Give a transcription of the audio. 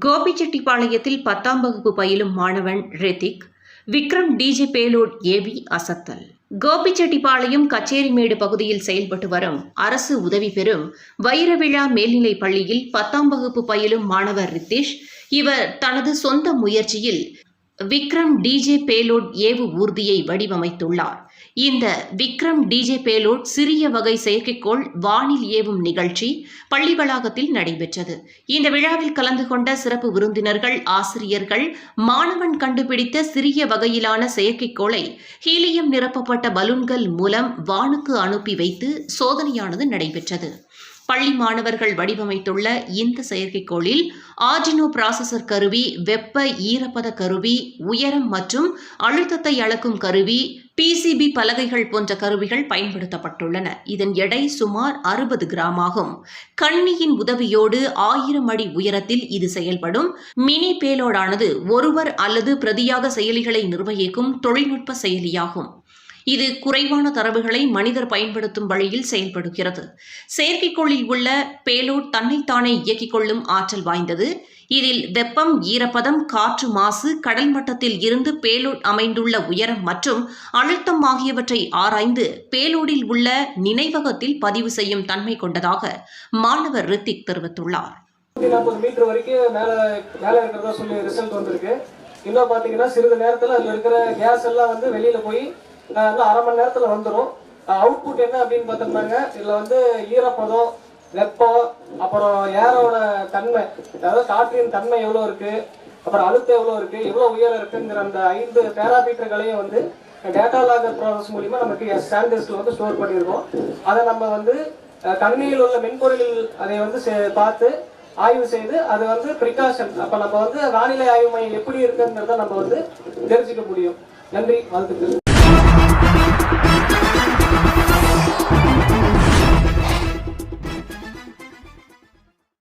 கோபிச்செட்டிப்பாளையத்தில் பத்தாம் வகுப்பு பயிலும் மாணவன் ரித்திக் விக்ரம் டிஜி பேலோட் ஏவி அசத்தல். கோபிச்செட்டிப்பாளையம் கச்சேரிமேடு பகுதியில் செயல்பட்டு வரும் அரசு உதவி பெறும் வைரவிழா மேல்நிலைப் பள்ளியில் பத்தாம் வகுப்பு பயிலும் மாணவர் ரித்திஷ். இவர் தனது சொந்த முயற்சியில் விக்ரம் டிஜே பேலோட் ஏவு ஊர்தியை வடிவமைத்துள்ளார். இந்த விக்ரம் டிஜே பேலோட் சிறிய வகை செயற்கைக்கோள் வானில் ஏவும் நிகழ்ச்சி பள்ளி வளாகத்தில் நடைபெற்றது. இந்த விழாவில் கலந்து கொண்ட சிறப்பு விருந்தினர்கள் ஆசிரியர்கள் மாணவன் கண்டுபிடித்த சிறிய வகையிலான செயற்கைக்கோளை ஹீலியம் நிரப்பப்பட்ட பலூன்கள் மூலம் வானுக்கு அனுப்பி வைத்து சோதனையானது நடைபெற்றது. பள்ளி மாணவர்கள் வடிவமைத்துள்ள இந்த செயற்கைக்கோளில் ஆர்டினோ பிராசஸர் கருவி வெப்ப ஈரப்பத கருவி உயரம் மற்றும் அழுத்தத்தை அளக்கும் கருவி பிசிபி பலகைகள் போன்ற கருவிகள் பயன்படுத்தப்பட்டுள்ளன. இதன் எடை சுமார் அறுபது கிராம் ஆகும். கண்ணியின் உதவியோடு ஆயிரம் அடி உயரத்தில் இது செயல்படும். மினி பேலோடானது ஒருவர் அல்லது பிரதியாக செயலிகளை நிர்வகிக்கும் தொழில்நுட்ப செயலியாகும். இது குறைவான தரவுகளை மனிதர் பயன்படுத்தும் வழியில் செயல்படுகிறது. செயற்கைக்கோளில் உள்ள பேலோட் தன்னைத்தானே இயக்கிக் கொள்ளும் ஆற்றல் வாய்ந்தது. இதில் வெப்பம் ஈரப்பதம் காற்று மாசு கடல் மட்டத்தில் இருந்து பேலோட் அமைந்துள்ள உயரம் மற்றும் அழுத்தம் ஆகியவற்றை ஆராய்ந்து பேலோடில் உள்ள நினைவகத்தில் பதிவு செய்யும் தன்மை கொண்டதாக மாணவர் ரித்திக் தெரிவித்துள்ளார். நாற்பது மீட்டர் வரைக்கும் இருக்கிறதா சொல்லி ரிசல்ட் வந்திருக்கு. இன்னும் பாத்தீங்கன்னா சிறிது நேரத்துல அதுல இருக்கிற கேஸ் எல்லாம் வந்து வெளியில போய் இன்னும் அரை மணி நேரத்தில் வந்துடும் அவுட்புட் என்ன அப்படின்னு பார்த்தோம்னாங்க இதில் வந்து ஈரப்பதம் வெப்பம் அப்புறம் ஏரோட தன்மை அதாவது காற்றின் தன்மை எவ்வளோ இருக்குது அப்புறம் அழுத்தம் எவ்வளோ இருக்குது எவ்வளோ உயரம் இருக்குங்கிற அந்த ஐந்து பேராமீட்டர்களையும் வந்து டேட்டா லாகர் ப்ராசஸ் மூலிமா நமக்கு ஸ்டாண்டர்ட்ஸ்ல வந்து ஸ்டோர் பண்ணியிருக்கோம். அதை நம்ம வந்து கணினியில் உள்ள மென்பொருளில் அதை வந்து பார்த்து ஆய்வு செய்து அது வந்து ப்ரிகாஷன் அப்போ நம்ம வந்து வானிலை ஆய்வு மையம் எப்படி இருக்குங்கிறத நம்ம வந்து தெரிஞ்சுக்க முடியும். நன்றி வாழ்த்துக்கள்.